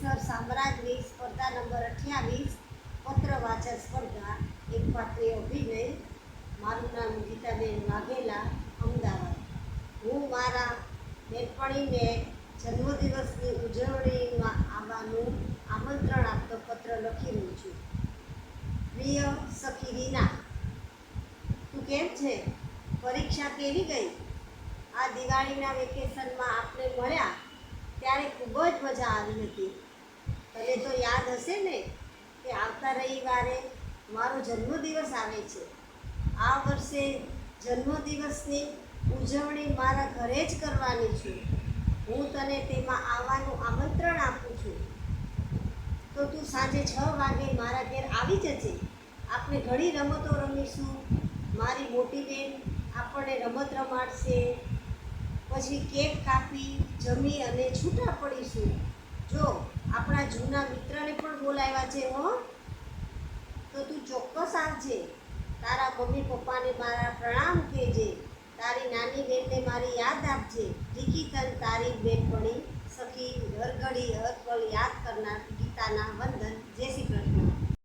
Sir સામ્રાજની સ્પર્ધા number અઠ્યાવીસ, પત્ર વાચક સ્પર્ધા, એક પાત્રે અભિનય. મારું નામ ગીતાબેન વાઘેલા, અમદાવાદ. હું મારા બેનપણીને જન્મદિવસની ઉજવણીમાં આવવાનું આમંત્રણ આપતો પત્ર લખી રહી છું. પ્રિય સખી રીના, તું કેમ છે? પરીક્ષા કેવી ગઈ? આ દિવાળીના વેકેશનમાં આપણે મળ્યા? ત્યારે ખૂબ જ મજા આવી હતી. તને તો યાદ હશે ને કે આવતા રવિવારે મારો જન્મદિવસ આવે છે. આ વર્ષે જન્મદિવસની ઉજવણી મારા ઘરે જ કરવાની છું. હું તને તેમાં આવવાનું આમંત્રણ આપું છું. તો તું સાંજે છ વાગે મારા ઘેર આવી જજે. આપણે ઘણી રમતો રમીશું. મારી મોટી બેન આપણને રમત રમાડશે. પછી કેક કાપી, જમી અને છૂટા પડીશું. જો આપણા જૂના મિત્રને પણ બોલાવ્યા છે, હો. તો તું ચોક્કસ આવજે. તારા મમ્મી પપ્પાને મારા પ્રણામ કહેજે. તારી નાની બેનને મારી યાદ આપજે. ટીકી તન તારી બહેનપણી સખી હર ઘડી હર પળ યાદ કરનાર ગીતાના વંદન.